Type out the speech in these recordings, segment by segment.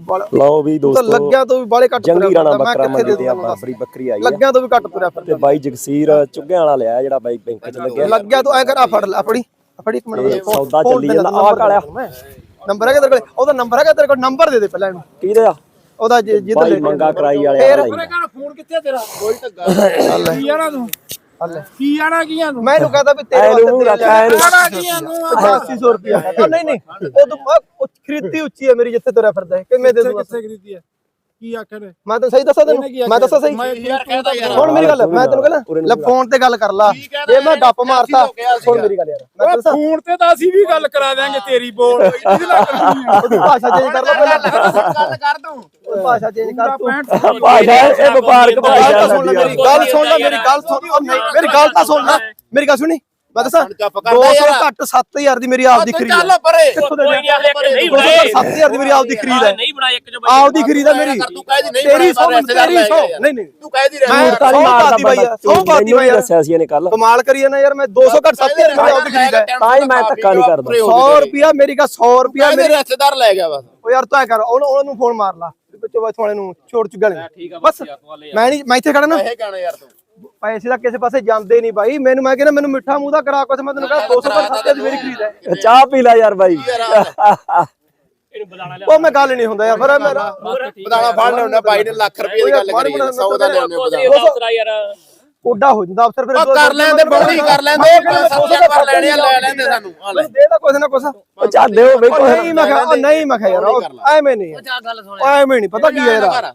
ਬਾਲਾ- ਲਓ ਵੀ ਤੂੰ ਤਾਂ ਦੋਸਤੋ ਲੱਗਿਆ ਤੋਂ ਵੀ ਬਾਲੇ ਘੱਟ ਤੁਰਿਆ ਜੰਗੀ ਰਾਣਾ ਬੱਕਰਾ ਕਿੱਥੇ ਦੇ ਮੰਡੀ ਤੇ ਆ। ਬਾਬਰੀ ਬੱਕਰੀ ਆਈ ਆ। ਲੱਗਿਆ ਤੋਂ ਵੀ ਘੱਟ ਤੁਰਿਆ ਤੇ ਫਿਰਦਾ ਬਾਈ ਜਗਸੀਰ ਚੁੱਗਿਆਂ ਵਾਲਾ ਲਿਆ ਜਿਹੜਾ ਬਾਈ ਬੈਂਕ 'ਚ ਲੱਗਿਆ। ਲੱਗਿਆ ਤੂੰ ਐ ਕਰ ਆ ਫੜ ਲੈ ਆ ਫੜੀ ਆ ਫੜੀ ਇੱਕ ਮਿੰਟ ਮੇਰੇ ਸੌਦਾ ਚੱਲੀ ਜਾਂਦਾ ਆਹ ਕਾਲਿਆ। ਨੰਬਰ ਹੈਗਾ ਤੇਰੇ ਕੋਲ? ਉਹਦਾ ਨੰਬਰ ਹੈਗਾ ਤੇਰੇ ਕੋਲ? ਨੰਬਰ ਦੇ ਦੇ ਪਹਿਲਾਂ ਇਹਨੂੰ। ਕਿਹਦੇ ਆ? ਉਹਦਾ ਜਿ- ਜਿਹਦੇ ਬਾਈ ਲੈ ਮੰਗਾ ਕਰਾਈ ਵਾਲੇ ਫੇਰ- ਆ ਲਈ ਘਰ ਫੋਨ ਕਿੱਥੇ ਤੇਰਾ? ਕੋਈ ਢੱਗਾ ਕੀ ਆਣਾ ਤੂੰ? ਹੱਲੇ। ਕੀ ਆਣਾ ਕੀ ਆ ਤੂੰ? ਮੈਂ ਇਹਨੂੰ ਕਹਤਾ ਵੀ ਤੇਰੇ ਵਾਸਤੇ ਤੇਰੇ ਆਣਾ ਕੀ ਆ ਤੂੰ 8500 ਰੁਪਿਆ ਨਹੀਂ ਨਹੀਂ ਉਹ ਤੂੰ ਖਰੀਦੀ ਉੱਚੀ ਹੈ ਮੇਰੀ ਜਿੱਥੇ ਤੁਰਿਆ ਫਿਰਦਾ ਹੈ ਕਿਵੇਂ ਦੇ ਦੂੰਗਾ ਕਿੱਥੇ ਖਰੀਦੀ ਹੈ ਕੀ ਆਖਿਆ ਨੇ ਮੈਂ ਤਾਂ ਸਹੀ ਦੱਸਾਂ ਤੈਨੂੰ? ਮੈਂ ਦੱਸਾਂ ਸਹੀ? ਹੁਣ ਮੇਰੀ ਗੱਲ ਮੈਂ ਤੈਨੂੰ ਕਹਿੰਦਾ ਲੈ ਫੋਨ ਤੇ ਗੱਲ ਕਰ ਲਾ। ਜੇ ਮੈਂ ਗੱਪ ਮਾਰਤਾ ਸੁਣ ਮੇਰੀ ਗੱਲ ਯਾਰ ਮੈਂ ਦੱਸਾਂ। ਫੋਨ ਤੇ ਤਾਂ ਅਸੀਂ ਵੀ ਗੱਲ ਕਰਾ ਦਿਆਂਗੇ ਤੇਰੀ ਬੋਲ। ਇਹਦੀ ਲੱਗ ਕਰਨੀ ਆ। ਭਾਸ਼ਾ ਚੇਂਜ ਕਰ ਪਹਿਲਾਂ। ਗੱਲ ਕਰ ਤੂੰ। ਭਾਸ਼ਾ ਚੇਂਜ ਕਰ ਤੂੰ। ਭਾਸ਼ਾ ਇਹ ਵਪਾਰਕ ਭਾਸ਼ਾ ਤਾਂ ਸੁਣ ਲੈ ਮੇਰੀ ਗੱਲ ਸੁਣ ਲੈ ਮੇਰੀ ਗੱਲ ਸੁਣ। ਉਹ ਨਹੀਂ ਮੇਰੀ ਗੱਲ ਤਾਂ ਸੁਣ ਲੈ। ਮੇਰੀ ਗੱਲ ਸੁਣੀ। ਮੈਂ ਦੱਸਾਂ ਚੁੱਪ ਕਰ 200 ਯਾਰ। ਘੱਟ 7000 ਦੀ ਮੇਰੀ ਆਪਦੀ ਖਰੀਦ ਚੱਲ ਪਰੇ। ਕਿੱਥੋਂ ਦੇ ਕੋਈ ਨਹੀਂ ਹਲੇ ਨਹੀਂ 200 ਬਣਾਏ 7000 ਦੀ ਮੇਰੀ ਆਪਦੀ ਖਰੀਦ ਹੈ। ਨਹੀਂ ਬਣਾਏ ਇੱਕ ਜੋ ਆਪਦੀ ਖਰੀਦ ਹੈ ਮੇਰੀ। ਤੂੰ ਕਹਿ ਦੀ ਨਹੀਂ ਤੇਰੀ ਸੌ ਤੇਰੀ ਸੌ। ਨਹੀਂ ਨਹੀਂ। ਤੂੰ ਕਹਿ ਦੀ ਮੈਂ ਰਹਿ ਤਾਂ ਨਹੀਂ ਮਾਰਦਾ ਬਾਈ ਸੌ ਬਾਤੀ ਬਾਈ ਯਾਰ। ਦੱਸਿਆ ਸੀ ਇਹਨੇ ਕੱਲ ਕਮਾਲ ਕਰੀਏ ਨਾ ਯਾਰ ਮੈਂ 200 ਘੱਟ 7000 ਦੀ ਮੇਰੀ ਆਪਦੀ ਖਰੀਦ ਹੈ। ਤਾਂ ਹੀ ਮੈਂ ਧੱਕਾ ਨਹੀਂ ਕਰਦਾ। 100 ਰੁਪਿਆ ਮੇਰੀ ਕਾ 100 ਰੁਪਿਆ ਮੇਰੇ ਰਿਸ਼ਤੇਦਾਰ ਲੈ ਗਿਆ ਬਸ। ਉਹ ਯਾਰ ਤੂੰ ਐ ਕਰ ਉਹਨੂੰ ਉਹਨੂੰ ਫੋਨ ਮਾਰ ਲਾ। ਵਿੱਚੋਂ ਵਾਲੇ ਨੂੰ ਛੋੜ ਚੁੱਗਾ ਬਸ। ਮੈਂ ਨਹੀਂ ਮੈਂ ਇੱਥੇ ਖੜਾ ਨਾ। ਇਹ ਗਾਣਾ ਯਾਰ ਤੂੰ। ਪੈਸੇ ਤਾਂ ਕਿਸੇ ਪਾਸੇ ਜਾਂਦੇ ਨਹੀਂ ਬਾਈ। ਮੈਨੂੰ ਮੈਂ ਕਹਿੰਦਾ ਮੈਨੂੰ ਮਿੱਠਾ ਮੂੰਹ ਦਾ ਕਰਾ ਕੁਛ ਮੈਂ ਤੈਨੂੰ ਕਹਿੰਦਾ 200 ਘੱਟ 7000 ਦੀ ਮੇਰੀ ਖਰੀਦ ਹੈ। ਚਾਹ ਪੀ ਲੈ ਯਾਰ ਬਾਈ। ਇਹਨੂੰ ਬੁਲਾਣਾ ਲਿਆ ਉਹ ਮੈਂ ਗੱਲ ਨਹੀਂ ਹੁੰਦਾ ਯਾਰ ਫਿਰ ਮੇਰਾ ਬਦਾਣਾ ਫੜ ਲੈਣਾ ਬਾਈ ਨੇ ਲੱਖ ਰੁਪਏ ਦੀ ਗੱਲ ਕਰੀ 100 ਦਾ ਲਿਆਉਣੇ ਬਦਾਣਾ ਯਾਰ। ਕੋਡਾ ਹੋ ਜਾਂਦਾ ਅਫਸਰ ਫਿਰ ਉਹ ਕਰ ਲੈਂਦੇ ਬੌੜੀ ਕਰ ਲੈਂਦੇ 700 ਕਰ ਲੈਣੇ ਆ ਲੈ ਲੈਂਦੇ ਸਾਨੂੰ ਆ ਲੈ। ਦੇ ਦਾ ਕੁਛ ਨਾ ਕੁਛ। ਉਹ ਚਾਹ ਦਿਓ ਬਈ ਉਹ ਨਹੀਂ ਮੈਂ ਕਿਹਾ ਨਹੀਂ ਮੈਂ ਕਿਹਾ ਯਾਰ ਐਵੇਂ ਨਹੀਂ ਯਾਰ। ਜਾ ਗੱਲ ਸੁਣ ਉਹ ਐਵੇਂ ਨਹੀਂ ਪਤਾ ਕੀ ਹੈ ਯਾਰ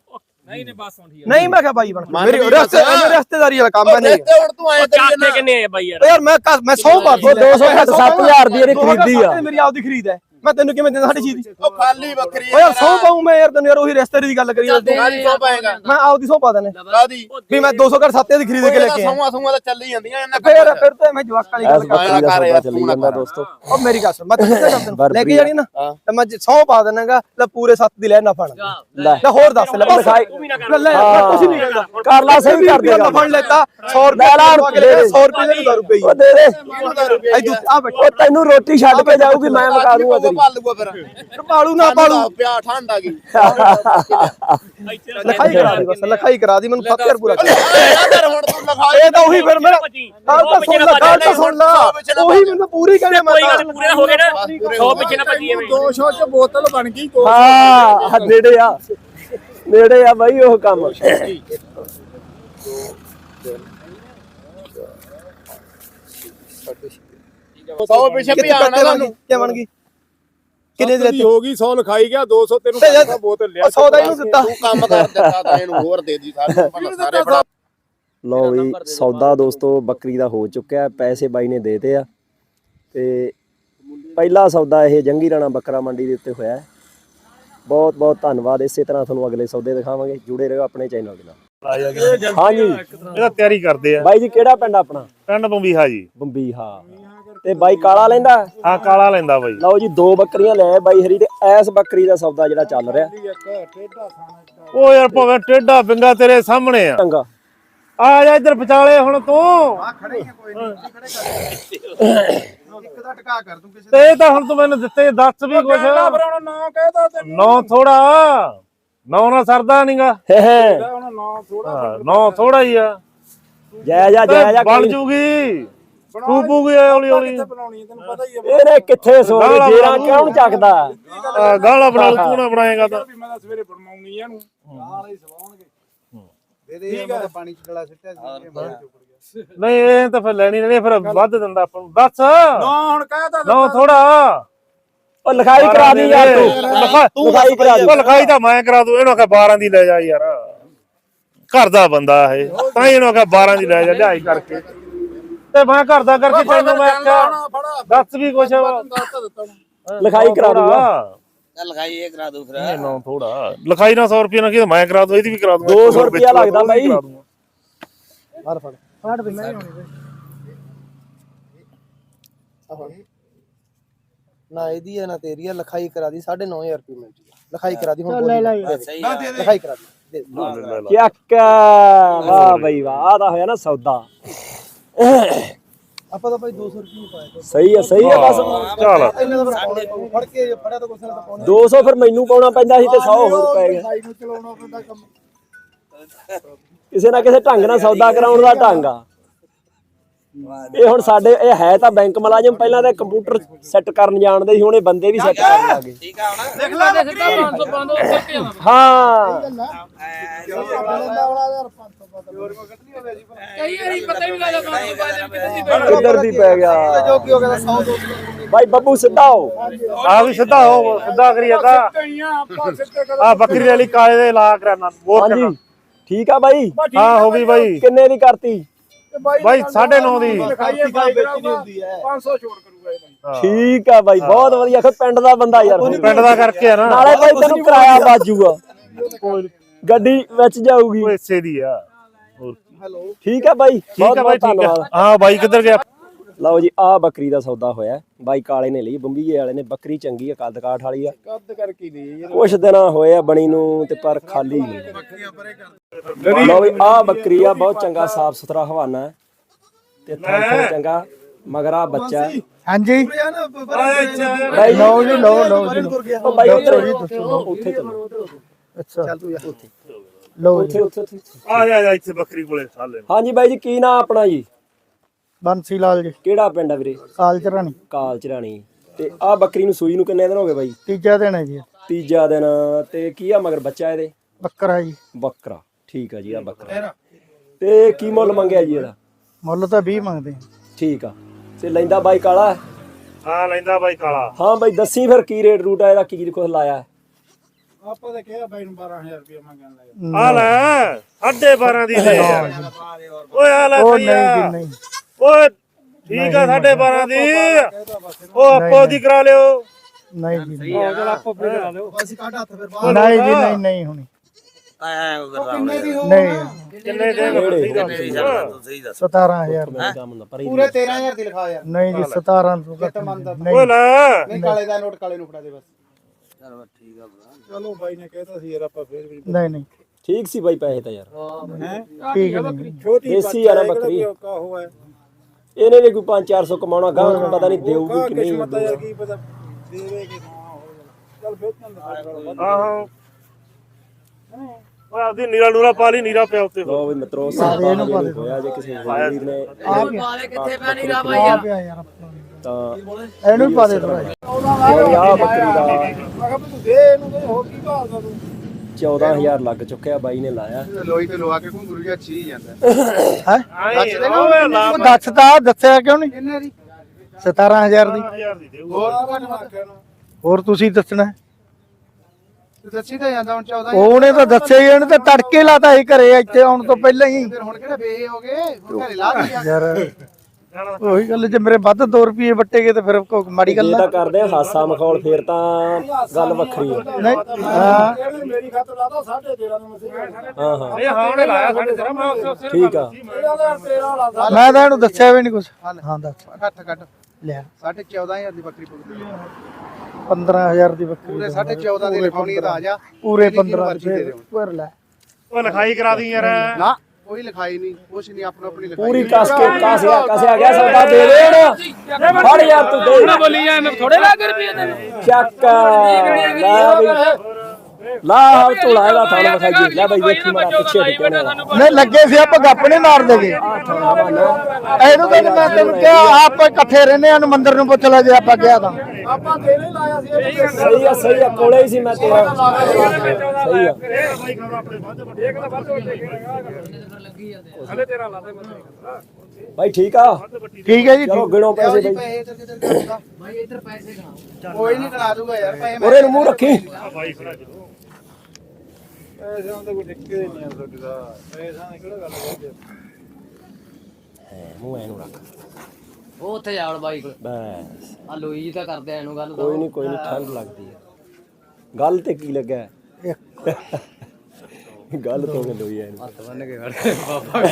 ਨਹੀਂ ਨਹੀਂ ਬਸ ਹੁਣ ਠੀਕ ਨਹੀਂ ਮੈਂ ਕਿਹਾ ਬਾਈ ਬਣ ਮੇਰੀ ਰਸਤੇ। ਮੇਰੀ ਰਸਤੇਦਾਰੀ ਵਾਲਾ ਕੰਮ ਹੈ ਨਹੀਂ। ਤੇ ਹੁਣ ਤੂੰ ਐ ਕਰੀ ਚਾਹਤੇ ਜਾਂਦਾ ਕਿੰਨੇ ਆ ਬਾਈ ਯਾਰ? ਓ ਯਾਰ ਮੈਂ ਘਰ- ਮੈਂ 100 ਬਾਤ ਉਹ 200 ਘੱਟ 7000 ਦੀ ਇਹਨੇ ਖਰੀਦੀ ਆ। ਮੇਰੀ ਆਪਦੀ ਖਰੀਦ ਹੈ। ਮੈਂ ਤੈਨੂੰ ਕਿਵੇਂ ਦਿੰਦਾ ਸਾਡੀ ਚੀਜ਼ ਦੀ? ਉਹ ਖਾਲੀ ਬੱਕਰੀ ਓ ਯਾਰ 100 ਪਾਉਂ ਮੈਂ ਯਾਰ ਤੈਨੂੰ ਯਾਰ ਉਹੀ ਰਸਤੇਦਾਰੀ ਦੀ ਗੱਲ ਕਰੀ ਜਾਂਦਾ। ਸੌ ਪਾਏਗਾ। ਮੈਂ ਆਪਦੀ 100 ਪਾ ਦੇਣੇ ਕਾਦੀ? ਵੀ ਮੈਂ 200 ਘੱਟ 7 ਦੀ ਖਰੀਦ ਕੇ ਲੈ ਕੇ ਆਇਆ। ਸੌਵਾ ਸੌਵਾ ਤਾਂ ਚੱਲੀ ਜਾਂਦੀਆਂ ਇਹਨਾਂ ਫਿਰ ਫਿਰ ਤੇ ਮੈਂ ਜਵਾਕ ਵਾਲੀ ਗੱਲ ਦਾ ਸੌਦਾ ਚੱਲੀ ਜਾਂਦਾ ਦੋਸਤੋ। ਉਹ ਮੇਰੀ ਗੱਲ ਸੁਣ ਮੈਂ ਤੈਨੂੰ ਕਿਹਾ ਤੈਨੂੰ ਲੈ ਕੇ ਜਾਣੀ ਨਾ ਤੇ ਮੈਂ 100 ਪਾ ਦੇਣਾਗਾ ਲੈ ਪੂਰੇ 7 ਦੀ ਲੈ ਨਾ ਫੜ ਲੈ। ਹੋਰ ਦੱਸ ਲੈ ਲਿਖਾਈ ਲੈ ਲੈ ਕੁਝ ਨਹੀਂ ਕਹਿੰਦਾ ਕਰ ਲਾ ਸਹੀ ਕਰ ਦੇ ਫੜ ਲੈਤਾ 100 ਰੁਪਏ ਲੈ ਲਾ, ਲਵਾ ਕੇ ਲੈ 100 ਰੁਪਏ ਦੇ ਦਾਰੂ ਪਈ। ਉਹ ਦੇ ਦੇ। ਤੈਨੂੰ ਰੋਟੀ ਛੱਡ ਕੇ ਜਾਊਗੀ ਮੈਂ ਮਕਾ ਦੂੰਗਾ ਫਿਰ। ਪਾਲੂ ਨਾ ਪਾਲੂ। ਪਿਆ ਠੰਡ ਆ ਗਈ। ਲਿਖਾਈ ਕਰਾ ਦੇ ਬਸ ਲਿਖਾਈ ਕਰਾ ਦੀ ਮੈਨੂੰ 7000 ਪੂਰਾ। ਕਰ ਯਾਰ ਹੁਣ ਤੂੰ ਲਖਾ ਇਹ ਤਾਂ ਉਹੀ ਫਿਰ ਮੇਰਾ ਗੱਲ ਤਾਂ ਸੁਣ ਲੈ ਗੱਲ ਤਾਂ ਸੁਣ ਲੈ। ਉਹੀ ਮੈਨੂੰ ਪੂਰੀ ਕਰੇ ਮੈਂ ਕੋਈ ਗੱਲ ਨੀ, ਪੂਰੇ ਨਾ ਹੋ ਗਏ ਨਾ। 100 ਪਿੱਛੇ ਨਾ ਭੱਜੀ ਐਵੇਂ। 200 ਚ ਬੋਤਲ ਬਣ ਗਈ ਦੋ ਹਾਂ ਆਹ ਨੇੜੇ ਆ। ਨੇੜੇ ਆ ਬਾਈ ਉਹ ਕੰਮ। ਸੌ ਪਿੱਛੇ ਕੱਟੇ ਬਣ ਤੁਹਾਨੂੰ? ਬਣ ਗਈ? ਕਿੰਨੇ ਦੇ ਹੋ ਗਈ 100 ਲਿਖਾਈ ਗਿਆ 200 ਤੈਨੂੰ ਬੋਤਲ ਲਿਆ 100 ਦਾ ਇਹਨੂੰ ਦਿੱਤਾ। ਤੂੰ ਕੰਮ ਕਰ ਦਿੱਤਾ ਤਾਂ ਇਹਨੂੰ ਹੋਰ ਦੇ ਦੀ ਸਾਰੇ ਲਓ ਵੀ ਸੌਦਾ ਦੋਸਤੋ ਬੱਕਰੀ ਦਾ ਹੋ ਚੁੱਕਿਆ ਹੈ, ਪੈਸੇ ਬਾਈ ਨੇ ਦੇਤੇ ਆ। ਤੇ ਪਹਿਲਾ ਸੌਦਾ ਇਹ ਜੰਗੀ ਰਾਣਾ ਬੱਕਰਾ ਮੰਡੀ ਦੇ ਉੱਤੇ ਹੋਇਆ ਹੈ। ਬਹੁਤ ਬਹੁਤ ਧੰਨਵਾਦ ਇਸੇ ਤਰ੍ਹਾਂ ਤੁਹਾਨੂੰ ਅਗਲੇ ਸੌਦੇ ਦਿਖਾਵਾਂਗੇ। ਜੁੜੇ ਰਹੋ ਆਪਣੇ ਚੈਨਲ ਦੇ ਨਾਲ। ਹਾਂਜੀ। ਇਹਦਾ ਤਿਆਰੀ ਕਰਦੇ ਆ। ਬਾਈ ਜੀ ਕਿਹੜਾ ਪਿੰਡ ਆਪਣਾ? ਪਿੰਡ ਬੰਬੀਹਾ ਜੀ। ਬੰਬੀ ਹਾਂ ਤੇ ਬਾਈ ਕਾਲਾ ਲੈਂਦਾ? ਹਾਂ ਕਾਲਾ ਲੈਂਦਾ ਬਾਈ। ਲਓ ਜੀ ਦੋ ਬੱਕਰੀਆਂ ਲੈ ਬਾਈ ਹਰੀ ਤੇ ਐਸ ਬੱਕਰੀ ਦਾ ਸੌਦਾ ਜਿਹੜਾ ਚੱਲ ਰਿਹਾ। ਉਹ ਯਾਰ ਭਾਵੇਂ ਟੇਡਾ ਪਿੰਗਾ ਤੇਰੇ ਸਾਹਮਣੇ ਆ। ਚੰਗਾ। ਆ ਜਾ ਇੱਧਰ ਵਿਚਾਲੇ ਹੁਣ ਤੂੰ। ਇੱਕ ਦਾ ਟਕਾ ਕਰ ਦੂੰ ਕਿਸੇ ਤੇ ਇਹ ਤਾਂ ਹੁਣ ਤੂੰ ਮੈਨੂੰ ਦਿੱਤੇ ਦੱਸ ਵੀ ਕੁਛ। ਫਿਰ ਹੁਣ ਨਾ ਕਹਿਦਾ ਨੌ ਥੋੜਾ ਨੌ ਨਾ ਸਰਦਾ ਨਹੀਂਗਾ ਹੇ ਹੇ। ਹੁਣ ਨਾ ਥੋੜਾ ਨੌ ਥੋੜਾ ਹੀ ਆ। ਜੈ ਜਾ ਜੈ ਜਾ ਬਣ ਜੂਗੀ। ਤੂੰ ਪੂਗੀ ਹੌਲੀ ਹੌਲੀ। ਬਣਾਉਣੀ ਹੈ, ਤੈਨੂੰ ਪਤਾ ਹੀ ਹੈ ਇਹਨੇ ਕਿੱਥੇ ਗਾਲਾਂ ਜੇਰਾ ਨੀ ਚੱਕਦਾ? ਆਹ, ਗਾਲਾਂ ਬਣਾ ਲੂ ਤੂੰ ਨਾ ਬਣਾਏਗਾ ਤਾਂ। ਵੀ ਮੈਂ ਤਾਂ ਸਵੇਰੇ ਬਣਾਉਣੀ ਆ ਨੂੰ ਦੇ ਦੇ ਮੈਂ ਪਾਣੀ ਚ ਡਲਾ ਸਿੱਟਿਆ ਸੀ ਨਹੀਂ ਇਹ ਤਾਂ ਫਿਰ ਲੈਣੀ ਨਹੀਂ ਫਿਰ ਵੱਧ ਦਿੰਦਾ ਆਪਾਂ ਨੂੰ। ਦੱਸ। ਨਾ ਹੁਣ ਕਹਿਦਾ ਨੌ ਥੋੜਾ ਉਹ ਲਿਖਾਈ ਕਰਾ ਦੀ ਯਾਰ ਤੂੰ। ਲਿਖਾ- ਲਿਖਾਈ ਕਰਾ ਦੇ। ਉਹ ਲਿਖਾਈ ਤਾਂ ਮੈਂ ਕਰਾ ਦੂੰ ਇਹਨੂੰ ਆਖਿਆ 12 ਦੀ ਲੈ ਜਾ ਯਾਰ। ਘਰ ਦਾ ਬੰਦਾ ਇਹ। ਤਾਂ ਹੀ ਇਹਨੂੰ ਆਖਿਆ 12 ਦੀ ਲੈ ਜਾ ਲਿਆਈ ਕਰਕੇ। ਤੇ ਮੈਂ ਘਰ ਦਾ ਕਰਕੇ ਤੈਨੂੰ ਮੈਂ ਆਖਿਆ ਦੱਸ ਵੀ ਕੁਛ। ਲਿਖਾਈ ਕਰਾ ਦੂੰਗਾ। ਚੱਲ ਲਗਾਈ ਇਹ ਕਰਾ ਦੂ ਫਿਰ। ਨਾ ਥੋੜਾ ਲਿਖਾਈ ਨਾ 100 ਰੁਪਏ ਨਾਲ ਕੀ ਮੈਂ ਕਰਾ ਦੂੰ ਇਹਦੀ ਵੀ ਕਰਾ ਦੂੰ 200 ਰੁਪਇਆ ਲੱਗਦਾ ਬਾਈ। ਫੜ ਫੜ। ਫੜ ਦੇ ਮੈਂ ਨਾ ਇਹਦੀ ਹੈ ਨਾ ਤੇਰੀ ਹੈ ਲਿਖਾਈ ਕਰਾ ਦੀ 9500 ਰੁਪਏ ਮਿਲ ਜੂਗਾ ਲਿਖਾਈ ਕਰਾ ਦੀ ਹੁਣ ਲੈ ਲੈ। ਲਿਖਾਈ ਕਰਾ ਦੀ। ਚੱਕ ਵਾਹ ਬਈ ਵਾਹ ਆ ਤਾਂ ਹੋਇਆ ਨਾ ਸੌਦਾ। ਆਪਾਂ ਤਾਂ ਭਾਈ 200 ਰੁਪਏ ਪਾਏ ਤੇ ਸਹੀ ਆ ਸਹੀ ਆ ਬਸ। ਚੱਲ। ਇੰਨੇ ਦਾ ਫਿਰ ਪਾਉਣੇ ਪਊ। ਫੜ ਕੇ ਫੜਿਆ ਤਾਂ ਕੁਛ ਨਾ ਤਾਂ ਪਾਉਣੇ 200 ਫਿਰ ਮੈਨੂੰ ਪਾਉਣਾ ਪੈਂਦਾ ਸੀ ਤੇ 100 ਹੋਰ ਪੈ ਗਿਆ। ਭਾਈ ਨੂੰ ਚਲਾਉਣਾ ਪੈਂਦਾ ਕੰਮ। ਕਿਸੇ ਨਾ ਕਿਸੇ ਢੰਗ ਨਾਲ ਸੌਦਾ ਕਰਾਉਣ ਦਾ ਢੰਗ ਆ। ਇਹ ਹੁਣ ਸਾਡੇ ਇਹ ਹੈ ਤਾਂ ਬੈਂਕ ਮੁਲਾਜ਼ਮ ਪਹਿਲਾਂ ਤਾਂ ਕੰਪਿਊਟਰ ਸੈੱਟ ਕਰਨ ਜਾਣਦੇ ਸੀ ਹੁਣ ਇਹ ਬੰਦੇ ਵੀ ਸੈੱਟ ਕਰਨ ਲੱਗੇ ਠੀਕ ਆ ਹੁਣ। ਦੇਖ ਲੈ ਸਿੱਧਾ 500 500 ਉੱਤੇ ਕੇ ਆਉਣਾ ਹਾਂ ਕਈ ਵਾਰੀ ਪਤਾ ਹੀ ਨਹੀਂ ਲੱਗਦਾ 500 500 ਕਿਤੇ ਦੀ ਪਈ ਕਿੱਧਰ ਦੀ ਪੈ ਗਿਆ? ਜੋ ਕੀ ਹੋ ਗਿਆ 100 200 ਬਾਈ ਬੱਬੂ ਸਿੱਧਾ ਹੋ। ਆ ਵੀ ਸਿੱਧਾ ਹੋ ਸਿੱਧਾ ਕਰੀ ਜਾਂਦਾ। ਆ ਬੱਕਰੀ ਵਾਲੀ ਕਾਲੇ ਦੇ ਲਾ ਕਰਾਨਾ ਹੋਰ ਠੀਕ ਆ ਬਾਈ? ਹਾਂ ਹੋ ਗਈ ਬਾਈ। ਕਿੰਨੇ ਦੀ ਕਰਤੀ? ਬਾਈ 9.5 ਦੀ। ਖਾਈ ਗਾਂ ਵੇਚਣੀ ਹੁੰਦੀ ਹੈ। 500 ਛੋੜ ਕਰੂਗਾ ਇਹ ਭਾਈ ਠੀਕ ਆ ਬਾਈ ਬਹੁਤ ਵਧੀਆ ਫਿਰ ਪਿੰਡ ਦਾ ਬੰਦਾ ਯਾਰ। ਪਿੰਡ ਦਾ ਕਰਕੇ ਆ ਨਾ। ਨਾਲੇ ਬਾਈ ਤੈਨੂੰ ਕਿਰਾਇਆ ਬਾਜੂਗਾ। ਗੱਡੀ ਵਿੱਚ ਜਾਊਗੀ। ਉਹ ਦੀ ਆ। ਹੋਰ। ਹੈਲੋ ਠੀਕ ਆ ਬਾਈ ਠੀਕ ਬਹੁਤ ਆ ਬਾਈ ਬਹੁਤ ਠੀਕ ਆ। ਧੰਨਵਾਦ। ਹਾਂ ਬਾਈ ਕਿੱਧਰ ਗਿਆ? ਲਓ ਜੀ ਆ ਬੱਕਰੀ ਦਾ ਸੌਦਾ ਹੋਇਆ ਬਾਈ ਕਾਲੇ ਨੇ ਲਈ ਬੰਬੀਏ ਵਾਲੇ ਨੇ ਬੱਕਰੀ ਚੰਗੀ ਆ ਕੱਦ ਕਾਠ ਵਾਲੀ ਆ। ਕੱਦ ਕਰਕੇ ਨਹੀਂ ਯਾਰ ਕੁਛ ਦਿਨਾਂ ਹੋਏ ਆ ਬਣੀ ਨੂੰ ਤੇ ਪਰ ਖਾਲੀ ਨਹੀਂ। ਲਓ ਵੀ ਆ ਬੱਕਰੀ ਆ ਬਹੁਤ ਚੰਗਾ ਸਾਫ਼ ਸੁਥਰਾ ਹਵਾਨਾ ਹੈ। ਤੇ ਥਣ ਚੰਗਾ ਮਗਰ ਆ ਬੱਚਾ। ਹਾਂਜੀ। ਬਾਈ ਲਓ ਜੀ ਲਓ ਲਓ ਜੀ। ਉਹ ਬਾਈ ਉੱਧਰ ਉੱਥੇ ਚੱਲੋ ਅੱਛਾ। ਚੱਲ ਤੂੰ ਯਾਰ ਲਓ ਉੱਥੇ ਉੱਥੇ ਉੱਥੇ। ਆ ਜਾ ਆ ਜਾ ਇੱਥੇ ਬੱਕਰੀ ਕੋਲੇ ਸਾਲੇ ਹਾਂਜੀ ਬਾਈ ਜੀ ਕੀ ਨਾਂ ਆਪਣਾ ਜੀ? ਬੰਸੀ ਲਾਲ ਜੀ। ਕਿਹੜਾ ਪਿੰਡ ਆ ਵੀਰੇ? ਕਾਲ ਚਰਾਣੀ ਕਾਲ ਚਰਾਣੀ ਤੇ ਆ ਬੱਕਰੀ ਨੂੰ ਸੂਈ ਨੂੰ ਕਿੰਨੇ ਦਿਨ ਹੋ ਗਏ ਬਾਈ? ਤੀਜਾ ਦਿਨ ਹੈ ਜੀ। ਤੀਜਾ ਦਿਨ। ਤੇ ਕੀ ਆ ਮਗਰ ਬੱਚਾ ਇਹਦੇ? ਬੱਕਰਾ ਜੀ। ਬੱਕਰਾ। ਠੀਕ ਆ ਜੀ ਆ ਬੱਕਰਾ। ਤੇ ਕੀ ਮੁੱਲ ਮੰਗਿਆ ਜੀ ਇਹਦਾ? ਮੁੱਲ ਤਾਂ 20 ਮੰਗਦੇ ਠੀਕ ਆ। ਤੇ ਲੈਂਦਾ ਬਾਈ ਕਾਲਾ? ਹਾਂ ਲੈਂਦਾ ਬਾਈ ਕਾਲਾ। ਹਾਂ ਬਾਈ ਦੱਸੀ ਫਿਰ ਕੀ ਰੇਟ ਰੂਟ ਆ ਇਹਦਾ ਕੀ ਕੁਝ ਲਾਇਆ? ਆਪਾਂ ਤਾਂ ਕਿਹਾ ਬਾਈ ਨੂੰ 12000 ਰੁਪਏ ਮੰਗਣ ਲੱਗਾ। ਆ ਲੈ ਸਾਢੇ 12 ਦੀ ਦੇ ਓਏ ਆ ਲੈ ਉਹ ਨਹੀਂ ਨਹੀਂ। ਓਏ ਠੀਕ ਆ ਸਾਢੇ 12 ਦੀ। ਉਹ ਆਪੋ ਦੀ ਕਰਾ ਲਿਓ। ਨਹੀਂ ਜੀ ਨਹੀਂ। ਚਲ ਆਪੋ ਫੇਰ ਕਰਾ ਲਿਓ। ਅਸੀਂ ਕੱਢ ਹੱਥ ਫਿਰ ਨਹੀਂ ਜੀ ਨਹੀਂ ਨਹੀਂ ਹੋਣੀ। ਐ ਗੁਰਦਾਮ ਨਹੀਂ। ਕਿੰਨੇ ਦੇ ਮੇਰੀ ਗੱਲ ਤੂੰ ਸਹੀ ਦੱਸ। 17000 ਮੈਂ ਕੰਮ ਹੁੰਦਾ ਪਰ ਪੂਰੇ 13000 ਦੀ ਲਿਖਾ ਯਾਰ। ਨਹੀਂ ਜੀ 17 ਤੋਂ ਘੱਟ ਨਹੀਂ। ਓਏ ਲੈ। ਨਹੀਂ ਕਾਲੇ ਦਾ ਨੋਟ ਕਾਲੇ ਨੂੰ ਫੜਾ ਦੇ ਬਸ। ਚਲ ਠੀਕ ਆ ਚਲੋ ਬਾਈ ਨੇ ਕਹਿਤਾ ਸੀ ਯਾਰ ਆਪਾਂ ਫੇਰ ਵੀ ਨਹੀਂ ਨਹੀਂ ਠੀਕ ਸੀ ਬਾਈ ਪੈਸੇ ਤਾਂ ਯਾਰ। ਹੈ। ਠੀਕ ਹੈ। ਨਹੀਂ ਛੋਟੀ ਦੇਸੀ ਆ ਨਾ ਬੱਕਰੀ। ਕਾ ਹੋਇਆ। ਇਹਨੇ ਵੀ ਕੋਈ 5-400 ਕਮਾਉਣਾ ਗਾਂ ਪਤਾ ਨਹੀਂ ਦੇਊਗੀ ਕਿ ਨਹੀਂ ਕਿਸਮਤ ਯਾਰ ਕੀ ਪਤਾ ਦੇਵੇ ਕਿ ਨਾ ਹੋਵੇ ਚਲ ਵੇਚਣ ਦੇ ਆਹੋ। ਓਏ ਆਪਦੀ ਨੀਰਾ ਨੂਰਾ ਪਾ ਲਈ ਨੀਰਾ ਪਿਆ ਉੱਤੇ। ਲੋ ਵੀ ਮਿੱਤਰੋ ਸਾਡਾ ਨਹੀਂ ਹੋਇਆ ਜੇ ਕਿਸੇ ਵੀਰ ਨੇ। ਕਿੱਥੇ ਪੈਣੀ ਰਾ ਆ? ਪਿਆ ਯਾਰ ਆਪਣਾ। ਤਾਂ ਇਹਨੂੰ ਵੀ ਪਾ ਦੇ ਥੋੜਾ ਇਹ ਆ ਬੱਕਰੀ ਦਾ। ਮੈਂ ਕਿਹਾ ਤੂੰ ਦੇ ਇਹਨੂੰ ਕੋਈ ਹੋਰ ਕੀ ਭਾਲਦਾ ਤੂੰ? 14000 ਲੱਗ ਚੁੱਕਿਆ ਬਾਈ ਨੇ ਲਾਇਆ। ਲੋਈ ਤੇ ਲਵਾ ਕੇ ਘੁੰਗਰੂ ਜਿਹਾ ਛੀ ਜਾਂਦਾ। ਹੈ? ਉਹ ਦੱਸ ਤਾਂ ਦੱਸਿਆ ਕਿਉਂ ਨਹੀਂ? 17000 ਦੀ? ਹਜ਼ਾਰ ਦੀ। ਦੇਊ ਹੋਰ ਤੁਸੀਂ ਦੱਸਣਾ ਤੂੰ ਦੱਸੀ ਤਾਂ ਜਾਂਦਾ ਹੁਣ 14 ਉਹਨੇ ਤਾਂ ਦੱਸਿਆ ਹੀ ਉਹਨੇ ਤਾਂ ਤੜਕੇ ਲਾਤਾ ਸੀ ਘਰੇ ਇੱਥੇ ਆਉਣ ਤੋਂ ਪਹਿਲਾਂ ਹੀ। ਫਿਰ ਹੁਣ ਕਿਹੜੇ ਬੇ ਹੋ ਗਏ? ਹੁਣ ਘਰੇ ਲਾ ਦਿਆ ਯਾਰ ਉਹੀ ਗੱਲ ਜੇ ਮੇਰੇ ਵੱਧ 2 ਰੁਪਏ ਵੱਟੇ ਗਏ ਤੇ ਫਿਰ ਮਾੜੀ ਗੱਲ ਆ। ਤਾਂ ਕਰਦੇ ਆ ਹਾਸਾ ਮਖੌਲ ਫੇਰ ਤਾਂ ਗੱਲ ਵੱਖਰੀ ਆ। ਨਹੀਂ ਹਾਂ। ਮੇਰੀ ਖਾਤਰ ਲਾਦਾ 13.5 ਨੂੰ ਮਸੇ ਹਾਂ ਹਾਂ। ਇਹ ਹਾਂ ਉਹਨੇ ਲਾਇਆ ਸਾਡੇ ਸਿਰ ਮੈਂ ਉਸੇ ਉਸੇ ਠੀਕ ਆ। ਇਹਦਾ ਤਾਂ 13 ਲਾਦਾ ਮੈਂ ਤਾਂ ਇਹਨੂੰ ਦੱਸਿਆ ਵੀ ਨਹੀਂ ਕੁਝ ਹਾਂ ਦੱਸ। ਕੱਟ ਕੱਟ ਲਿਆ। ਸਾਢੇ 14000 ਦੀ ਬੱਕਰੀ ਪੁੱਗਦੀ 15000 ਦੀ ਬੱਕਰੀ ਪੂਰੇ ਸਾਢੇ 14 ਦੀ ਲਿਖਾਉਣੀ ਤਾਂ ਆ ਜਾ। ਪੂਰੇ ਕਿਹੜੀ 15 ਮਰਜ਼ੀ ਦੇ ਦੇ ਦੇ ਪਰ ਲੈ ਉਹ ਲਿਖਾਈ ਕਰਾ ਦੀ ਯਾਰ। ਨਾ। ਕੋਈ ਲਿਖਾਈ ਨਹੀਂ ਕੁਛ ਨਹੀਂ ਆਪਣਾ ਆਪਣੀ ਲਿਖਾਈ ਪੂਰੀ ਕਸ ਕੇ ਕਸਿਆ ਕਸਿਆ ਗਿਆ ਸੌਦਾ ਦੇ ਦੇ ਹੁਣ ਫੜ ਯਾਰ ਤੂੰ ਦੇ। ਬੋਲੀ ਜਾ ਮੈਂ ਥੋੜੇ ਲੱਗ ਰੁਪਏ ਤੈਨੂੰ। ਚੱਕ। ਲੈ ਬਈ ਲਾ ਹਲ ਤੂੰ ਲਾਏਗਾ ਥਾਣੇ ਵਿਖਾਈ ਲੈ ਬਈ ਵੇਖੀ ਮਾਰਾ ਪਿੱਛੇ ਨਾ ਨਹੀਂ ਲੱਗੇ ਸੀ ਆਪਾਂ ਗੱਪ ਨਹੀਂ ਮਾਰ ਦੇਗੇ। ਇਹਨੂੰ ਕਹਿੰਦੇ ਮੈਂ ਤੈਨੂੰ ਕਿਹਾ ਆਪਾਂ ਇਕੱਠੇ ਰਹਿੰਦੇ ਆਂ ਮੰਦਰ ਨੂੰ ਪੁੱਛ ਲੈ ਜੇ ਆਪਾਂ ਗਿਆ ਤਾਂ। ਆਪਾਂ ਤੇਰੇ ਲਾਇਆ ਸੀ ਇਹ ਸਹੀ ਆ ਸਹੀ ਆ ਕੋਲੇ ਹੀ ਸੀ ਮੈਂ ਤੇਰਾ। ਸਹੀ ਆ। ਹਲੇ 13 ਲਾਦਾ ਬਾਈ ਠੀਕ ਆ। ਠੀਕ ਹੈ ਜੀ ਚਲੋ ਗਿਣੋ ਪੈਸੇ ਬਈ ਪੈਸੇ ਇੱਧਰ ਕਿੱਧਰ ਦੱਸਦਾ ਭਾਈ ਇੱਧਰ ਪੈਸੇ ਕਰਾ ਕੋਈ ਨਹੀਂ ਕਰਾ ਦੂਗਾ ਯਾਰ ਪੈਸੇ ਉਰੇ ਨੂੰ ਮੂੰਹ ਰੱਖੀ। ਪੈਸਿਆਂ ਦੇ ਕੋਈ ਠਿੱਕੇ ਨਹੀਂ ਆ ਤੁਹਾਡੇ ਦਾ। ਪੈਸਿਆਂ ਦੀ ਕਿਹੜਾ ਗੱਲ ਕਰਦੇ ਮੂੰਹ ਐਨੂੰ ਰੱਖ। ਉਹ ਉੱਥੇ ਜਾਵੜ ਬਾਈ ਕੋਲ। ਬਸ। ਆ ਲੋਈ ਤਾਂ ਕਰਦੇ ਆ ਇਹਨੂੰ ਗੱਲ ਕੋਈ ਨਹੀਂ ਕੋਈ ਨਹੀਂ ਠੰਡ ਲੱਗਦੀ ਆ। ਗੱਲ ਤੇ ਕੀ ਲੱਗਾ ਗੱਲ ਤੋਂ ਗੱਲ ਹੋਈ ਐ ਇਹਨੂੰ। ਹੱਥ ਬੰਨ ਕੇ ਖੜੇ ਬਾਬਾ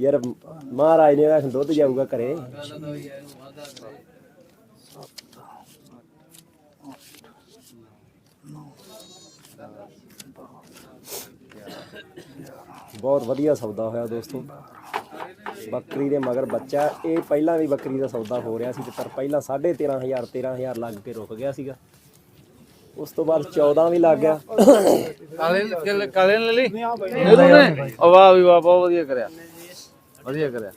ਯਾਰ ਮਹਾਰਾਜ ਨੇ ਆਖਿਆ ਦੁੱਧ ਜਾਊਗਾ ਘਰੇ। ਬਹੁਤ ਵਧੀਆ ਸੌਦਾ ਹੋਇਆ ਦੋਸਤੋ। ਬੱਕਰੀ ਦੇ ਮਗਰ ਬੱਚਾ ਇਹ ਪਹਿਲਾਂ ਵੀ ਬੱਕਰੀ ਦਾ ਸੌਦਾ ਹੋ ਰਿਹਾ ਸੀ ਤੇ ਪਰ ਪਹਿਲਾਂ 13500 13000 ਲੱਗ ਕੇ ਰੁਕ ਗਿਆ ਸੀਗਾ। ਉਸ ਤੋਂ ਬਾਅਦ 14 ਵੀ ਲੱਗ ਗਿਆ। ਕਾਲੇ ਕਾਲੇ ਲੈ ਲਈ? ਵਾਹ ਵੀ ਵਾਹ ਬਹੁਤ ਵਧੀਆ ਕਰਿਆ। ਵਧੀਆ ਕਰਿਆ।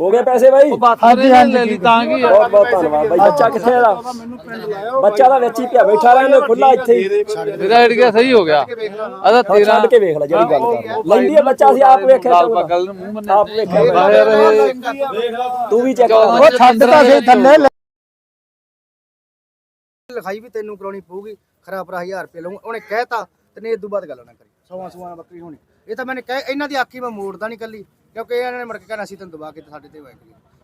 ਹੋ ਗਏ ਪੈਸੇ ਬਾਈ? ਹਾਂਜੀ ਹਾਂਜੀ ਲੈ ਲਈ ਤਾਂ ਕੀ ਬਹੁਤ ਬਹੁਤ ਧੰਨਵਾਦ ਬਾਈ। ਬੱਚਾ ਕਿੱਥੇ ਦਾ ਬੱਚਾ ਦਾ ਵਿੱਚ ਹੀ ਪਿਆ ਬੈਠਾ ਰਹਿੰਦੇ ਖੁੱਲਾ ਇੱਥੇ ਹੀ। ਤੇਰਾ ਆਈਡੀਆ ਸਹੀ ਹੋ ਗਿਆ। ਅਦਾ ਹੁਣ ਤੇਰਾ ਛੱਡ ਕੇ ਵੇਖ ਲੈ ਜਿਹੜੀ ਗੱਲ ਕਰ। ਲੈਂਦੀ ਹੈ ਬੱਚਾ ਸੀ ਆਪ ਵੇਖਿਆ ਗੱਲ ਚਲੋ। ਪਕੜ ਨੂੰ ਮੂੰਹ ਮੰਨੇ। ਆਪ ਵੇਖਿਆ ਯਾਰ ਇਹ ਤੂੰ ਵੀ ਚੈੱਕ ਕਰ। ਉਹ ਛੱਡਦਾ ਸੀ ਥੱਲੇ ਲਿਖਾਈ ਵੀ ਤੈਨੂੰ ਕਰਾਉਣੀ ਪਊਗੀ ਖਰਾ ਭਰਾ 1000 ਰੁਪਏ ਲਊਂ ਉਹਨੇ ਕਹਿਤਾ ਤੇ ਨੇ ਇਦੋਂ ਬਾਅਦ ਗੱਲ ਨਾ ਕਰੀ। ਸੌਵਾਂ ਸੌਵਾਂ ਬੱਕਰੀ ਹੋਣੀ। ਇਹ ਤਾਂ ਮੈंने ਕਹਿ ਇਹਨਾਂ ਦੀ ਆਖੀ ਮੈਂ ਮੋੜਦਾ ਨਹੀਂ ਕੱਲੀ। ਕਿਉਂਕਿ ਇਹਨਾਂ ਨੇ ਮੁੜ ਕੇ ਕਹਿਣਾ ਸੀ ਤੈਨੂੰ ਦਬਾ ਕੇ ਤੇ ਸਾਡੇ ਤੇ ਵੈਕ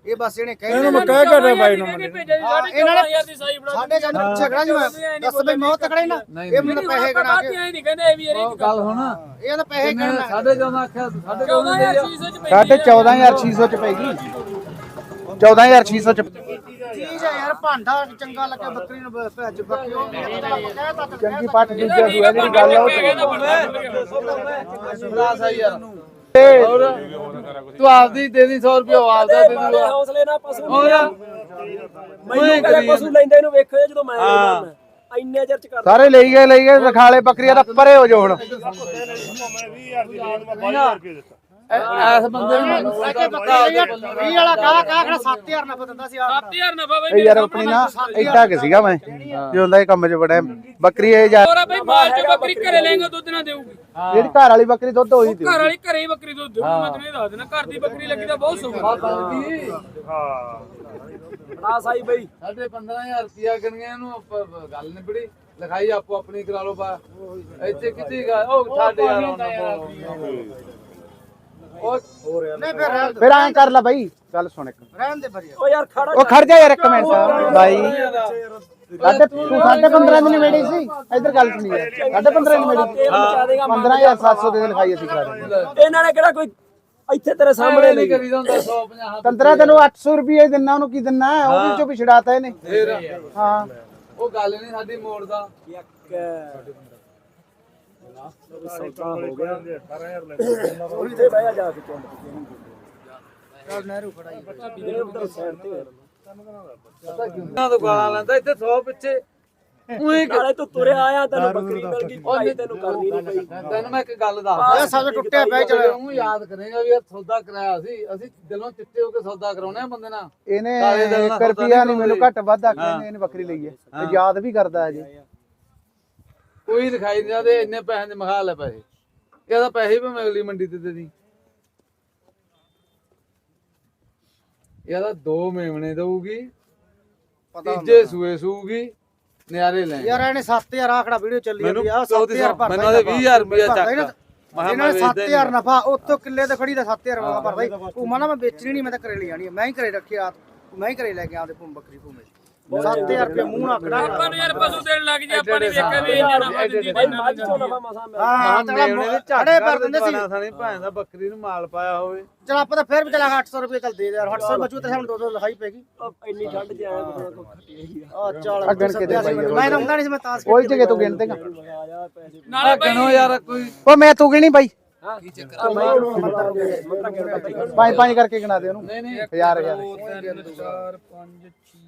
ਇਹ ਬਸ ਇਹਨੇ ਕਹਿ ਇਹਨੂੰ ਮੈਂ ਕਹਿ ਕੇ ਬਾਈ ਨੂੰ ਇਹਨਾਂ ਨੇ ਦੀ ਸਾਈ ਬਣਾ ਸਾਡੇ ਜਨ ਪਿੱਛੇ ਖੜਾ ਜੀ ਮੈਂ ਦੱਸ ਬਈ ਮੈਂ ਉਹ ਤਕੜਾ ਹੀ ਨਾ ਇਹ ਮੈਨੂੰ ਪੈਸੇ ਗਣਾ ਕੇ ਨਹੀਂ ਕਹਿੰਦੇ ਵੀ ਯਾਰ ਗੱਲ ਹੁਣ ਇਹ ਤਾਂ ਪੈਸੇ ਗਣਨਾ ਸਾਡੇ ਜਦੋਂ ਆਖਿਆ ਸਾਡੇ ਕੋਲ ਨਹੀਂ ਦੇ 14 ਚੀਜ਼ ਚ ਸਾਡੇ 14600 ਚ ਪੈਗੀ 14600 ਚ ਚੀਜ਼ ਆ ਯਾਰ ਭਾਂਡਾ ਚੰਗਾ ਲੱਗੇ ਬੱਕਰੀ ਨੂੰ ਭੱਜ ਬੱਕਰੀ ਉਹ ਕਹਿਤਾ ਤਾਂ ਚੰਗੀ ਪੱਟ ਦੂਜਾ ਸੂਆ ਜਿਹੜੀ ਗੱਲ ਆ ਉਹ ਸਹੀ ਯਾਰ ਤੂੰ ਆਪਦੀ ਦੇ ਦੀ 100 ਰੁਪਏ ਆਪਦਾ ਦੇ ਦੂਗਾ। ਹੌਸਲੇ ਨਾਲ ਪਸ਼ੂ ਹੋਰ ਮੈਨੂੰ ਕਦੇ ਪਸ਼ੂ ਲੈਂਦੇ ਨੂੰ ਵੇਖਿਓ ਜਦੋਂ ਮੈਂ ਲੈਂਦਾ ਇੰਨੇ ਚਿਰ ਚ ਕਰ ਸਾਰੇ ਲਈ ਗਏ ਲਈ ਗਏ ਰਖਾਲੇ ਬੱਕਰੀਆਂ ਦਾ ਪਰੇ ਹੋ ਜੋ ਹੁਣ। ਐਸ ਬੰਦੇ ਨੂੰ ਮੈਨੂੰ। ਵੀਹ ਵਾਲਾ ਕਾਹ ਕਾਹ ਖੜਾ 7000 ਨਫਾ ਦਿੰਦਾ ਸੀ ਆ 7000 ਨਫਾ ਇਹ ਬਈ ਯਾਰ ਆਪਣੀ ਨਾ ਐਡਾ ਕਿ ਸੀਗਾ ਮੈਂ ਜੋ ਹੁੰਦਾ ਇਹ ਕੰਮ 'ਚ ਬੜਾ ਬੱਕਰੀ ਇਹ ਜਾ ਹੋਰਾ ਬਈ ਮਾਲ ਚ ਬੱਕਰੀ ਘਰੇ ਲੈਂਗਾ ਦੁੱਧ ਨਾ ਦੇਊਗੀ। ਜਿਹੜੀ ਘਰ ਵਾਲੀ ਬੱਕਰੀ ਦੁੱਧ ਹੋਈ ਦੀ ਘਰ ਵਾਲੀ ਘਰੇ ਹੀ ਬੱਕਰੀ ਦੁੱਧ ਦੇਊਗੀ ਮੈਂ ਤੈਨੂੰ ਇਹ ਦੱਸ ਦੇਣਾ ਘਰ ਦੀ ਬੱਕਰੀ ਲੱਗੀ ਤਾਂ ਬਹੁਤ ਸੌਖਾ ਬੜਾ ਸਾਈ ਬਈ। ਸਾਡੇ 15000 ਰੁਪਿਆ ਗਣੀਆਂ ਨੂੰ ਆਪਾਂ ਗੱਲ ਨਿਬੜੀ ਲਿਖਾਈ ਆਪੋ ਆਪਣੀ ਕਰਾ ਲਓ ਬਾ। ਇੱਥੇ ਕਿਤੇ ਗਾ ਉਹ ਸਾਡੇ ਯਾਰ ਉਹ ਨਹੀਂ ਫਿਰ ਦੇ। ਐਂ ਕਰ ਲੈ ਬਾਈ। ਗੱਲ ਸੁਣ ਇੱਕ। ਰਹਿਣ ਦੇ ਯਾਰ। ਓ ਯਾਰ ਖੜਾ ਉਹ ਖੜ ਜਾ ਯਾਰ ਇੱਕ ਮਿੰਟ। ਬਾਈ। ਸਾਡੇ ਤੂੰ ਸਾਡੇ 15 ਦੀ ਨਿਬੇੜੀ ਸੀ। ਇੱਧਰ ਗੱਲ ਸੁਣੀ ਯਾਰ। ਸਾਡੇ 15 ਦੀ ਨਿਬੇੜੀ ਤੇਲ ਮਚਾ ਦੇਗਾ 15700 ਦੇ ਲਿਖਾਈ ਅਸੀਂ ਕਰਾ ਦਿੰਦੇ ਇਹਨਾਂ ਨੇ ਕਿਹੜਾ ਕੋਈ ਇੱਥੇ ਤੇਰੇ ਸਾਹਮਣੇ ਨਹੀਂ। ਕਰੀਦਾ ਹੁੰਦਾ 150 15 ਤੈਨੂੰ 800 ਰੁਪਏ ਦਿੰਨਾ ਉਹਨੂੰ ਕੀ ਦਿੰਨਾ? ਉਹ ਵੀ ਚੋਂ ਵੀ ਛਡਾਤਾ ਇਹਨੇ। ਹਾਂ। ਉਹ ਗੱਲ ਨਹੀਂ ਸਾਡੀ ਮੋੜ ਦਾ। ਸੌਦਾ ਹੋ ਗਿਆ ਉੱਥੇ ਬਹਿ ਜਾ ਕੇ ਚੁੰਡ ਚੱਲ ਨਹਿਰੂ ਖੜਾ ਹੀ ਇਹਦੇ ਉੱਧਰ ਸਾਈਡ ਤੇ ਪਤਾ ਕਿਉਂ ਨਾ ਤੋਂ ਗਾਲਾਂ ਲੈਂਦਾ ਇੱਥੇ 100 ਪਿੱਛੇ ਉਹੀ ਨਾਲੇ ਤੂੰ ਤੁਰਿਆ ਆਇਆ ਤੈਨੂੰ ਬੱਕਰੀ ਮਿਲ ਗਈ ਭਾਈ ਤੈਨੂੰ ਕਰਨੀ ਨਹੀਂ ਪਈ ਤੈਨੂੰ ਮੈਂ ਇੱਕ ਗੱਲ ਦੱਸਦਾ ਇਹ ਸਭ ਟੁੱਟਿਆ ਪਿਆ ਚੱਲ ਉਹ ਯਾਦ ਕਰੇਗਾ ਵੀ ਇਹ ਸੌਦਾ ਕਰਾਇਆ ਸੀ ਅਸੀਂ ਦਿਲੋਂ ਚਿੱਟੇ ਹੋ ਕੇ ਸੌਦਾ ਕਰਾਉਣੇ ਆ ਬੰਦੇ ਨਾਲ ਇਹਨੇ ਕਾਲੇ ਦਿਲ ਨਾਲ 1 ਸੌਦਾ ਰੁਪਿਆ ਨਹੀਂ ਨਹੀਂ ਮੈਨੂੰ ਘੱਟ ਵੱਧ ਆਖਿਆ ਇਹਨੇ ਇਹਨੇ ਬੱਕਰੀ ਲਈ ਹੈ। ਤੇ ਯਾਦ ਵੀ ਕਰਦਾ ਹੈ ਜੀ। ਕੋਈ ਦਿਖਾਈ ਨਹੀਂ ਜਾਂਦੇ ਇੰਨੇ ਪੈਸੇ ਦੇ ਮਖਾ ਲੈ ਪੈਸੇ। ਇਹਦਾ ਪੈਸੇ ਵੀ ਮੈਂ ਅਗਲੀ ਮੰਡੀ ਤੇ ਦੇ ਦੀ। ਇਹਦਾ ਦੋ ਮੇਮਣੇ ਦਊਗੀ ਤੀਜੇ ਸੂਏ ਸੂਗੀ ਨਿਆਰੇ ਲੈ ਯਾਰ ਇਹਨੇ 7000 ਆਖੜਾ ਵੀਡੀਓ ਚੱਲੀ ਜਾਂਦੀ ਆ ਚੌਦੀ 7000 ਸੌ, ਭਰਦਾ ਮੈਨੂੰ ਉਹਦੇ 20000 ਰੁਪਇਆ ਚੱਕ। ਇਹਨਾਂ ਨੇ ਵੇਚਦਾ 7000 ਨਫਾ ਉੱਥੋਂ ਕਿੱਲੇ ਤੇ ਖੜੀ ਦਾ 7000 ਨਫਾ ਭਰਦਾ ਹੀ। ਉਹ ਮਨਾ ਮੈਂ ਵੇਚਣੀ ਨਹੀਂ ਮੈਂ ਤਾਂ ਘਰੇ ਲੈ ਜਾਣੀ। ਮੈਂ ਹੀ ਘਰੇ ਰੱਖੀ ਰਾਤ ਮੈਂ ਹੀ ਘਰੇ ਲੈ ਕੇ ਆਉਂਦੇ ਭੂਮ ਬੱਕਰੀ ਭੂਮੇ 7000 ਰੁਪਏ ਮੂੰਹ ਨਾਲ ਖੜਾ ਆਪਾਂ ਨੂੰ ਯਾਰ ਪਸ਼ੂ ਦੇਣ ਲੱਗ ਜੇ ਆਪਾਂ ਨੇ ਵੇਖਿਆ ਵੀ ਇੰਨਾ ਨਫਾ ਦਿੰਦੀ ਭਾਈ ਮੱਝ ਚੋਂ ਨਵਾਂ ਮਸਾ ਹਾਂ ਦੇ ਕਰ ਕਰ ਦਿੰਦੇ ਸੀ। ਸਾਨੀ ਭੈਣ ਦਾ ਬੱਕਰੀ ਨੂੰ ਮਾਲ ਪਾਇਆ ਹੋਵੇ। ਚਲ ਆਪਾਂ ਤਾਂ ਫਿਰ ਵੀ ਚਲਾ 800 ਰੁਪਏ ਚੱਲ ਦੇ ਦੇ ਯਾਰ 800 ਬਚੂ ਤੇ ਸਾਨੂੰ 200 ਲਿਖਾਈ ਪੈਗੀ ਇੰਨੀ ਠੰਡ ਚ ਆਇਆ ਕੋਈ ਕੋਈ ਖੱਟੀ ਹੀ ਆ ਚੱਲ ਅੱਗਣ ਕੇ ਦੇ ਮੈਂ ਤਾਂ ਹੁੰਦਾ ਨਹੀਂ ਸੀ ਮੈਂ ਤਾਸ ਕੋਈ ਜਗ੍ਹਾ ਤੂੰ ਗਿਣ ਦੇਗਾ। ਨਾਲੇ ਬਈ ਕਿਨੋ ਯਾਰ ਕੋਈ ਉਹ ਮੈਂ ਤੂੰ ਗਿਣੀ ਬਾਈ। ਕੀ ਚੱਕਰ ਮੈਂ ਮੰਨਦਾ ਕਿਹੜਾ ਪੰਜ ਪੰਜ ਕਰਕੇ ਗਿਣਾ ਦੇ ਉਹਨੂੰ। ਨਹੀਂ ਨਹੀਂ ਹਜ਼ਾਰ ਹਜ਼ਾਰ। 4 5 6